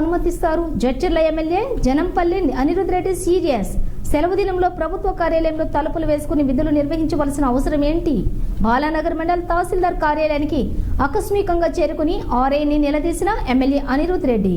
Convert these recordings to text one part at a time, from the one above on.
అనుమతిస్తారు. Jadcherla MLA Janampalli Anirudh Reddy serious. సెలవు దినంలో ప్రభుత్వ కార్యాలయంలో తలుపులు వేసుకుని విధులు నిర్వహించవలసిన అవసరం ఏంటి? బాలానగర్ మండల్ తహసీల్దార్ కార్యాలయానికి ఆకస్మికంగా చేరుకుని ఆర్ఐని నిలదీసిన ఎమ్మెల్యే అనిరుద్ రెడ్డి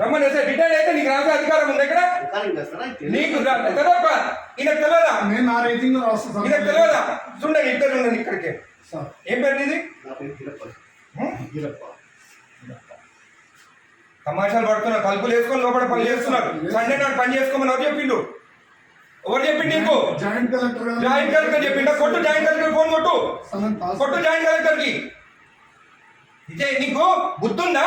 రమ్మని ఎస్ఐ రిటైర్ అయితే నీకు రాసే అధికారం ఉంది ఇక్కడ నీకు తెలియక ఈయనకు తెలియదా నేను నా రేటింగ్ రాస్తాను సార్. ఈయనకు తెలియదా? చూడండి ఇద్దరు ఉండండి ఇక్కడికి. ఏం పేరు ఇది తమాషాలు పడుతున్నారు తలుపులు వేసుకొని లోపల పని చేస్తున్నారు. సండే నాడు పని చేసుకోమని ఎవరు చెప్పిండు? ఎవరు చెప్పిండు నీకు? జాయింట్ కలెక్టర్ గారు జాయింట్ కలెక్టర్ చెప్పిండా? కొట్టు జాయింట్ కలెక్టర్ ఫోన్ కొట్టు. కొట్టు జాయింట్ కలెక్టర్కి ఇదే నీకు బుద్ధుందా?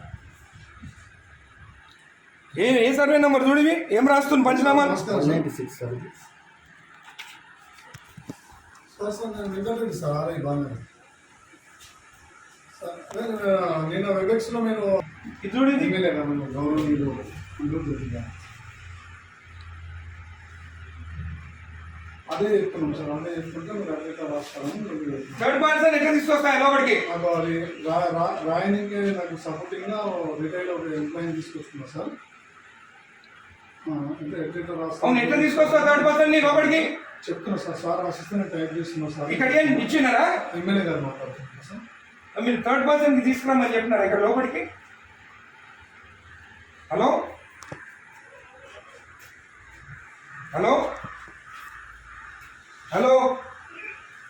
ఏ ఏ సర్వే నెంబర్ చూడివి? ఏం రాస్తుంది. సార్. సార్ నేను వెబెక్స్లో చూడు గౌరవనీయులు. అదే చెప్తున్నాం సార్ చెప్తుంటే మీరు లోపలికి? నాకు అది రా- రాయనికి నాకు సపోర్టింగ్గా రిటైల్ ఒక ఎంప్లాయీ తీసుకొస్తున్నా సార్ ఆ, అంటే ఎట్లా రాస్తా అవును ఎట్లా తీసుకొస్తావు థర్డ్ పర్సన్ని లోపలికి చెప్తున్నా సార్ సార్ టైప్ చేస్తున్నా సార్. ఇక్కడ ఏం ఇచ్చినారా ఎమ్మెల్యే గారు మాట్లాడుతున్నా సార్. మీరు థర్డ్ పర్సన్కి తీసుకురమ్మని చెప్పినారా ఇక్కడ లోపలికి? హలో? హలో? హలో?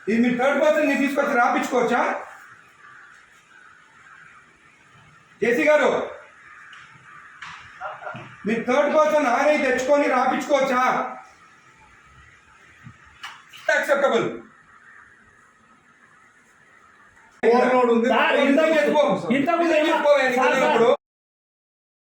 ఇది మీరు థర్డ్ పర్సన్ని తీసుకొచ్చి రాపించుకోవచ్చా? జేసీ గారు? మీరు థర్డ్ పర్సన్ ఆర్ఐ తెచ్చుకొని రాపించుకోవచ్చా? యాక్సెప్టబుల్ ఇంతకు- ఇంతకు